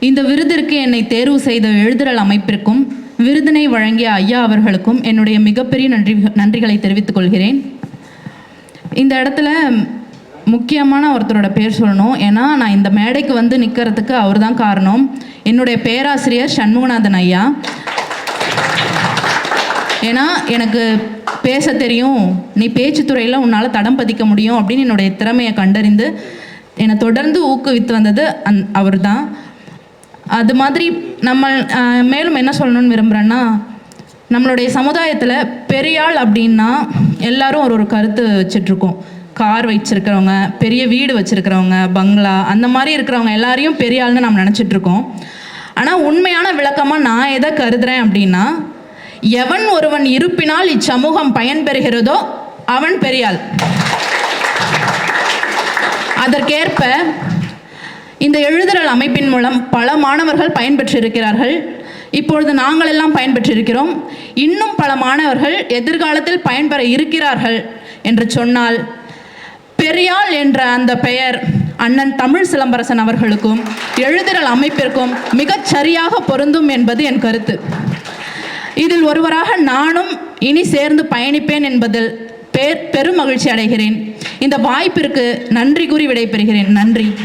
இந்த விருதிற்கு என்னை தேர்வு செய்த எழுதுறல் அமைப்பிற்கும் விருதினை வழங்கிய ஐயா அவர்களுக்கும் என்னுடைய மிகப்பெரிய நன்றி நன்றிகளை தெரிவித்துக் கொள்கிறேன். இந்த இடத்துல முக்கியமான ஒருத்தரோட பேர் சொல்லணும். ஏன்னா நான் இந்த மேடைக்கு வந்து நிற்கிறதுக்கு அவர் தான் காரணம். என்னுடைய பேராசிரியர் சண்முகநாதன் ஐயா. ஏன்னா எனக்கு பேச தெரியும். நீ பேச்சுத்துறையில் உன்னால் தடம் பதிக்க முடியும் அப்படின்னு என்னுடைய திறமையை கண்டறிந்து என்னை தொடர்ந்து ஊக்குவித்து வந்தது அந் அவர் தான் அது மாதிரி நம்ம மேலும் என்ன சொல்லணும்னு விரும்புகிறேன்னா நம்மளுடைய சமுதாயத்தில் பெரியாள் அப்படின்னா எல்லாரும் ஒரு ஒரு கருத்து வச்சிட்ருக்கோம். கார் வச்சிருக்கிறவங்க பெரிய வீடு வச்சிருக்கிறவங்க பங்களா அந்த மாதிரி இருக்கிறவங்க எல்லாரையும் பெரியாள்னு நம்ம நினச்சிட்ருக்கோம். ஆனால் உண்மையான விளக்கமாக நான் எதை கருதுறேன் அப்படின்னா எவன் ஒருவன் இருப்பினால் இச்சமூகம் பயன்பெறுகிறதோ அவன் பெரியாள். அதற்கேற்ப இந்த எழுதுறல் அமைப்பின் மூலம் பல மாணவர்கள் பயன்பெற்றிருக்கிறார்கள். இப்பொழுது நாங்கள் எல்லாம் பயன்பெற்றிருக்கிறோம். இன்னும் பல மாணவர்கள் எதிர்காலத்தில் பயன்பெற இருக்கிறார்கள் என்று சொன்னால் பெரியாள் என்ற அந்த பெயர் அண்ணன் தமிழ் சிலம்பரசன் அவர்களுக்கும் எழுதுறல் அமைப்பிற்கும் மிகச் சரியாக பொருந்தும் என்பது என் கருத்து. இதில் ஒருவராக நானும் இனி சேர்ந்து பயணிப்பேன் என்பதில் பேர் பெரும் மகிழ்ச்சி அடைகிறேன். இந்த வாய்ப்பிற்கு நன்றி கூறி விடைபெறுகிறேன். நன்றி.